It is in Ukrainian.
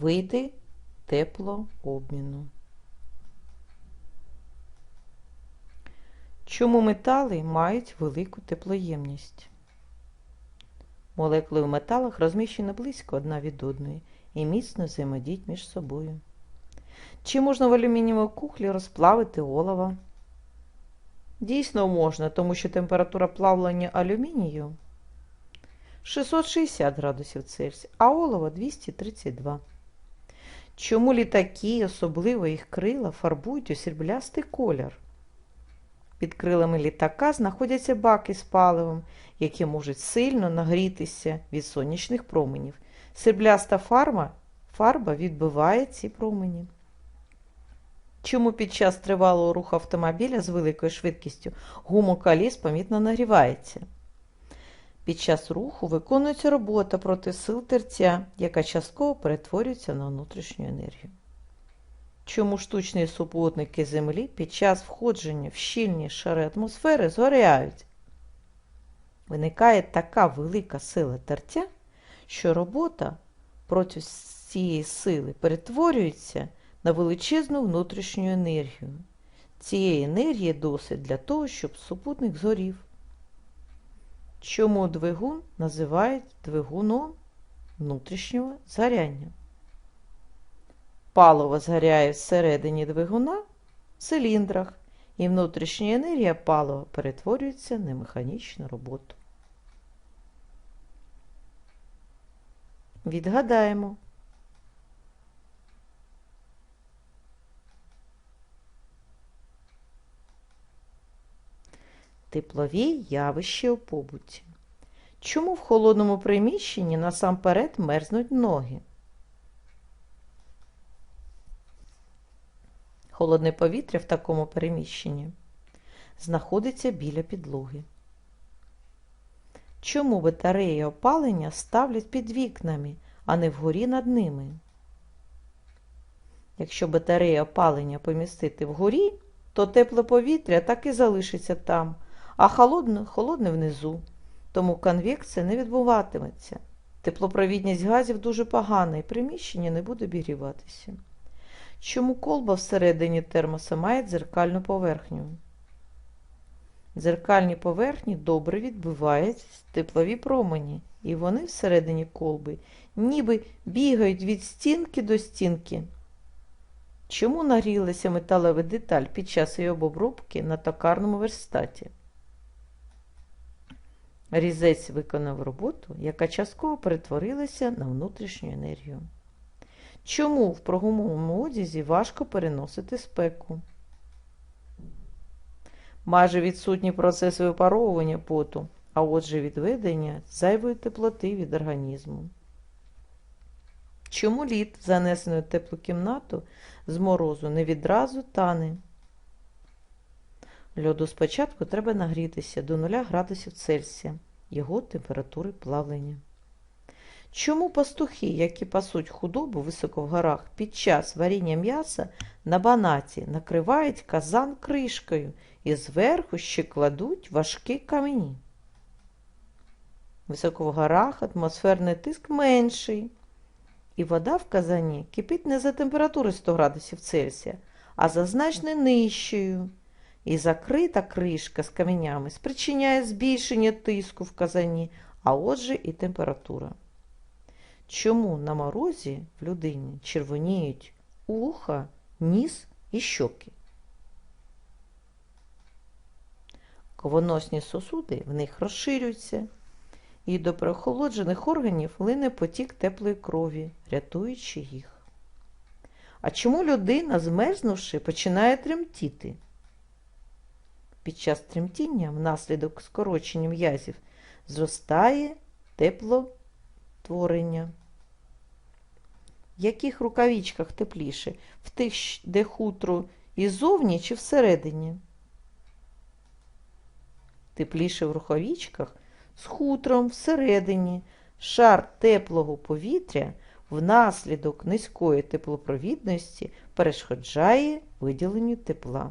Види теплообміну. Чому метали мають велику теплоємність? Молекули в металах розміщені близько одна від одної і міцно взаємодіють між собою. Чи можна в алюмінієвій кухлі розплавити олово? Дійсно можна, тому що температура плавлення алюмінію 660 градусів Цельсія, а олово 232. Чому літаки, особливо їх крила, фарбують у сріблястий колір? Під крилами літака знаходяться баки з паливом, які можуть сильно нагрітися від сонячних променів. Срібляста фарба, фарба відбиває ці промені. Чому під час тривалого руху автомобіля з великою швидкістю гумокаліс помітно нагрівається? Під час руху виконується робота проти сил терця, яка частково перетворюється на внутрішню енергію. Чому штучні супутники Землі під час входження в щільні шари атмосфери згоряють? Виникає така велика сила тертя, що робота проти цієї сили перетворюється на величезну внутрішню енергію. Цієї енергії досить для того, щоб супутник згорів. Чому двигун називають двигуном внутрішнього згоряння? Паливо згоряє всередині двигуна в циліндрах, і внутрішня енергія палива перетворюється на механічну роботу. Відгадаємо. Теплові явища у побуті. Чому в холодному приміщенні насамперед мерзнуть ноги? Холодне повітря в такому переміщенні знаходиться біля підлоги. Чому батареї опалення ставлять під вікнами, а не вгорі над ними? Якщо батареї опалення помістити вгорі, то тепле повітря так і залишиться там, а холодне, холодне внизу, тому конвекція не відбуватиметься. Теплопровідність газів дуже погана і приміщення не буде обігріватися. Чому колба всередині термоса має дзеркальну поверхню? Дзеркальні поверхні добре відбивають теплові промені, і вони всередині колби ніби бігають від стінки до стінки. Чому нагрілася металева деталь під час її обробки на токарному верстаті? Різець виконав роботу, яка частково перетворилася на внутрішню енергію. Чому в прогумовому одязі важко переносити спеку? Майже відсутній процес випаровування поту, а отже відведення зайвої теплоти від організму. Чому лід, занесений в теплу кімнату, з морозу не відразу тане? Льоду спочатку треба нагрітися до 0 градусів Цельсія, його температури плавлення. Чому пастухи, які пасуть худобу високо в горах, під час варіння м'яса на банаті накривають казан кришкою і зверху ще кладуть важкі камені? Високо в горах атмосферний тиск менший, і вода в казані кипить не за температури 100 градусів Цельсія, а за значно нижчою. І закрита кришка з каменями спричиняє збільшення тиску в казані, а отже і температура. Чому на морозі в людині червоніють уха, ніс і щоки? Кровоносні сосуди в них розширюються, і до прохолоджених органів лине потік теплої крові, рятуючи їх. А чому людина, змерзнувши, починає тремтіти? Під час тремтіння, внаслідок скорочення м'язів, зростає теплотворення. В яких рукавичках тепліше? В тих, де хутро іззовні чи всередині? Тепліше в рукавичках з хутром всередині. Шар теплого повітря внаслідок низької теплопровідності перешкоджає виділенню тепла.